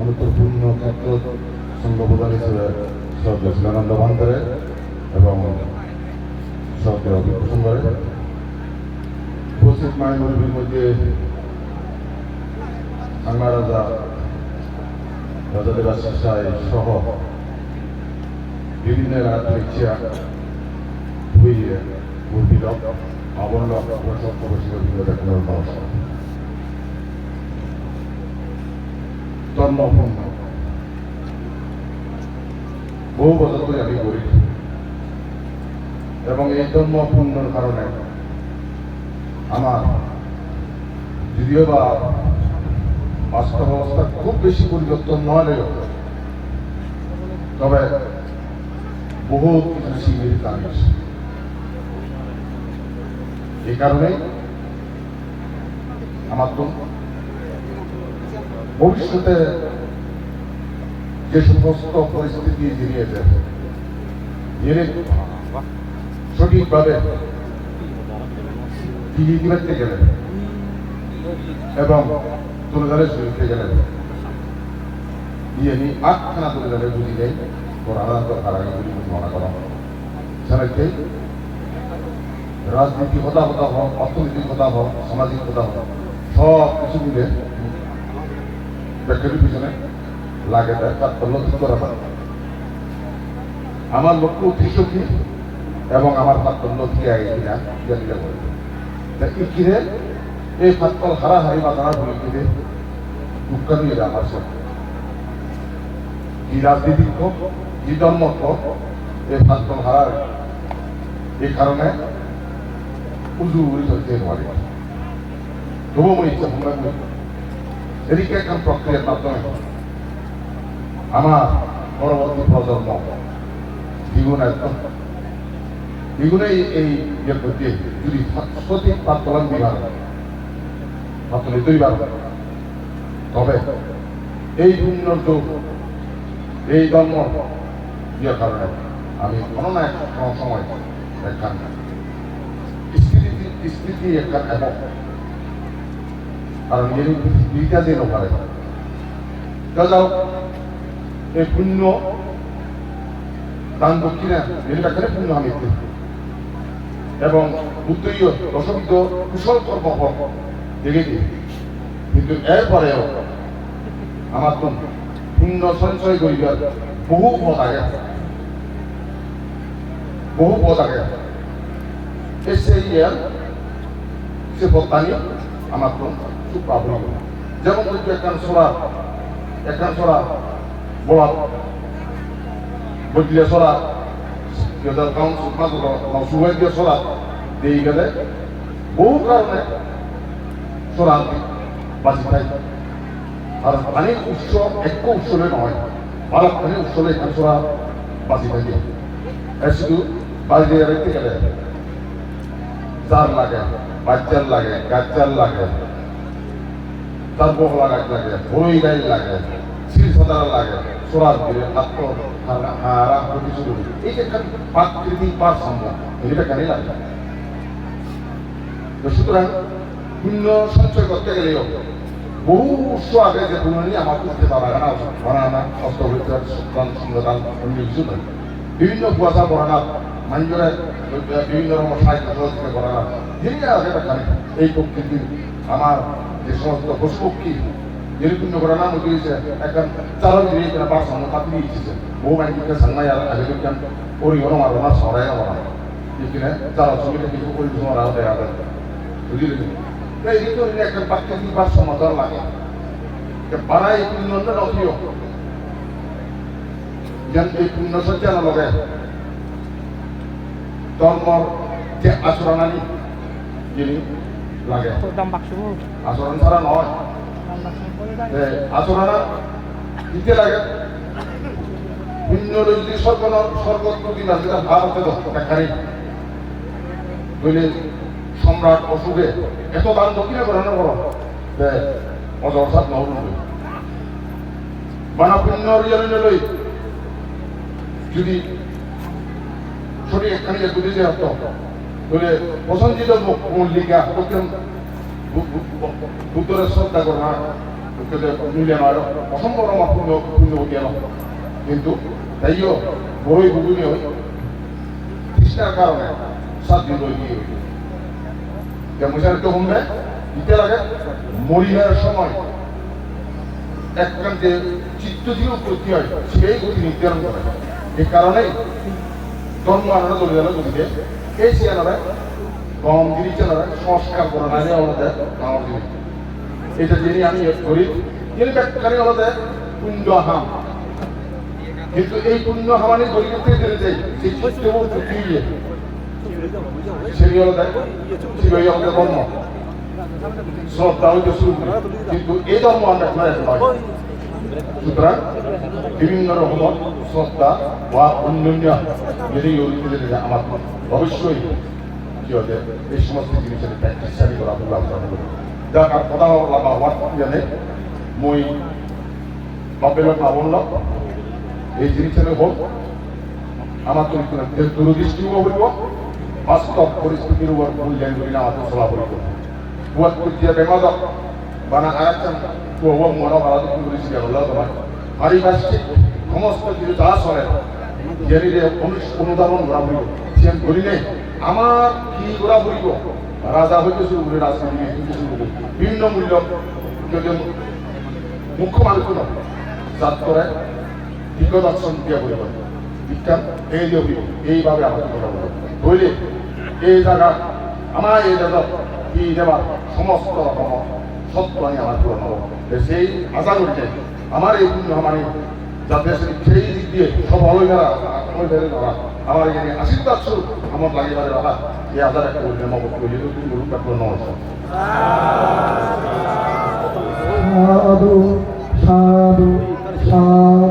অনুত্তরপূর্ণ ক্ষেত্র সংঘ প্রধান হিসেবে সরকার শিলানন্দ ভান্তারে এবং সরকার অভিপ্রসন করে উপস্থিত মাইনরিটির মধ্যে বাংলা রাজা রাজা দেবাশিস রায় সহ বিভিন্ন ইচ্ছা খুবই উর্বিলক অবলক প্রসব প্রবেশিত বিভিন্ন দেখানোর মানুষ জন্মপূর্ণ বহু বছর ধরে আমি করি। এবং এই জন্মপূর্ণর কারণে আমার যদিও বা বাস্তব অবস্থা খুব বেশি পরিবর্তন নয় তবে বহু কিছু শিবির কাজ এই কারণে আমার তো ভবিষ্যতে যে সমস্ত পরিস্থিতি জড়িয়েছে জেনে সঠিকভাবে দিতে গেলেন এবং তুলে শুনতে গেলেন দিয়ে নি আটখানা তুলে ধরে বুঝি ওর আলাদা দরকার মনে করা সেনাকে রাজনীতি কথা কথা হোক অর্থনৈতিক কথা হোক সামাজিক কথা হোক সব কিছু মিলে ব্যাখ্যাটির পিছনে লাগে দেয় তাৎপর্য করা পারে আমার লক্ষ্য উদ্দেশ্য কি? এবং আমার তাৎপর্য কি আগে কিনা জানিলে বলবে তা ইকিরে এই ফাত্তল হারাহারি বা ভুলে কিনে দুঃখা নিয়ে আমার সাথে। কি রাজনীতিক হোক কি ধর্ম হোক এই ফাত্তল হারার এই কারণে উজু উড়ি চলতে পারে তবু মই ইচ্ছা একখান প্রক্রিয়ার মাধ্যমে আমার পরবর্তী প্রজন্ম দ্বিগুণ একদম দ্বিগুণে এই প্রতি যদি সঠিক প্রাপ্তলান বিভাগ প্রাপ্তলি দুই বার তবে এই উন্নত এই ধর্ম ইয়ের কারণে আমি কোনো না কোনো সময় একখান স্থিতি স্থিতি একখান কারণ দুইটা দিন পারে যাও এই পুণ্য দান দক্ষিণা এর ব্যাপারে পুণ্য আমি এবং বুদ্ধীয় দশবিধ কুশল কর্ম দেখেছি কিন্তু এরপরেও আমার তো পুণ্য সঞ্চয় করিবার বহু পথ আগে বহু পথ আগে এসে ইয়ার, সে পথ আমার খুব পাবলিক যেমন যদি একখান সোরা একখান সোরা বলা বদলিয়া সোরা কেদার কাউন্স সুবাই দিয়ে সোরা দিয়ে গেলে বহু কারণে সোরা বাঁচি থাকে। আর অনেক উৎসব এক উৎসবে নয় ভারত অনেক উৎসবে এখান সোরা বাঁচি থাকে। শুধু বাজি দিয়ে গেলে জার লাগে বাচ্চার লাগে গাচ্চার লাগে তারপর লাগাই লাগে বই গাই লাগে শিল সদারা লাগে সোরার দিলে আত্ম হারা শুরু এই যে প্রাকৃতিক ভারসাম্য, এটা কানে লাগে সুতরাং পুণ্য সঞ্চয় করতে গেলেও বহু উৎস আগে যে পুণ্য নিয়ে আমার করতে পারা না বানানা অস্ত্রবিদ্যার সুতরাং সুন্দরান অন্য কিছু নয় বিভিন্ন কুয়াশা পড়ানা মানুষের বিভিন্ন রকম সাহিত্য সহযোগিতা করানা যিনি আগে দেখান এই প্রকৃতির আমার যে সমস্ত পশুপক্ষী যেরকম ঘটনা মধ্যে হয়েছে এখন চালক দিয়ে কিনা পাঁচ সামনে পাতি দিয়েছে। বহু মানুষকে সাংমাই আর আগে বিজ্ঞান পরিবহন আর ওনার সরাই বানা এখানে চালক সঙ্গে কিছু পরিবহন আর দেওয়া যায় বুঝলি এই ঋতু একটা প্রাকৃতিক বা সমাধান লাগে। বাড়াই পুণ্য নথিও যেন এই পুণ্য সজ্জা লগে ধর্মর যে আচরণানি যিনি লাগে। আচরণ ছাড়া নয় আচরণ দিতে লাগে। পুণ্য যদি স্বর্গ স্বর্গত্ব দিবা সেটা ভারতে দেখানি বলে সম্রাট অসুখে এত দান দক্ষিণে করো যে অজরসাত নহল বানা পুণ্য রিয়ালিনে লই যদি সঠিক একখানি বুঝে যে অর্থ বলে, পছন্দিত মল্লিকা বুদ্ধের শ্রদ্ধা করো না লোকেদের মিলে নয় অসম্ভব আমার পুণ্য পুণ্যবতী এন কিন্তু তাইও বড়ই বুগুনি হই তৃষ্ণার কারণে সাত দিন রয়ে যে মুশারিত হুমবে দিতে লাগে মরিয়ার সময়। একখান যে চিত্ত দিয়ে উৎপত্তি হয়, সেই গতি নির্ধারণ করে এই কারণেই ধর্ম আনারা চলে গেল গতিকে এই চেয়ারে কম জিনিস চেনারা সংস্কার করে না আমাদের আমার জিনিস এটা যিনি আমি করি তিনি ব্যাখ্যানি আমাদের পুণ্য হাম কিন্তু এই পুণ্য হামানি গরিবের থেকে জেনে যাই সেই আমাদের শ্রদ্ধা হইতে শুরু কিন্তু এই ধর্ম আমরা সুতরাং বিভিন্ন রকম শ্রদ্ধা বা অন্যান্য যদি আমার অবশ্যই, কি হতে এই সমস্ত জিনিসের প্র্যাকটিসারি করা বলে আমরা যাক, আর কথা বললাম আমার জানে। মই বাপের না বললাম এই জিনিসের হোক আমার তো দূরদৃষ্টিও হইব বাস্তব পরিস্থিতির উপর করি না আমাদের করব। buat kerja bemadok bana আরেকজন প্রভাব মনে করা তো করেছি আল্লাহ তোমার পারিপার্শ্বিক সমস্ত কিছু যা চলে জেনে অনুধাবন করা হইব। সে আমি আমার কি করা হইব? রাজা হইতে শুরু করে রাজনীতি বিভিন্ন মূল্য। যদি মুখ্য মানুষ নয়, জাত করে বিজ্ঞদর্শন দিয়ে বলিব বিজ্ঞান এই দিয়ে হইব, এইভাবে আমাকে কথা বলব বইলে এই জায়গা আমার এই জায়গা কি দেবার সমস্ত রকম সত্য আমি আমার পূরণ হব সেই আশা করছে আমার এই পুণ্য আমার যাতে সেই দিক দিয়ে সব ধরে ধরা আমার এখানে আশীর্বাদ স্বরূপ, আমার লাগিবারে রাখা এই আধার একটা বললে মত করি তুমি বলুন তারপর নমস্কার সাধু সাধু সাধু।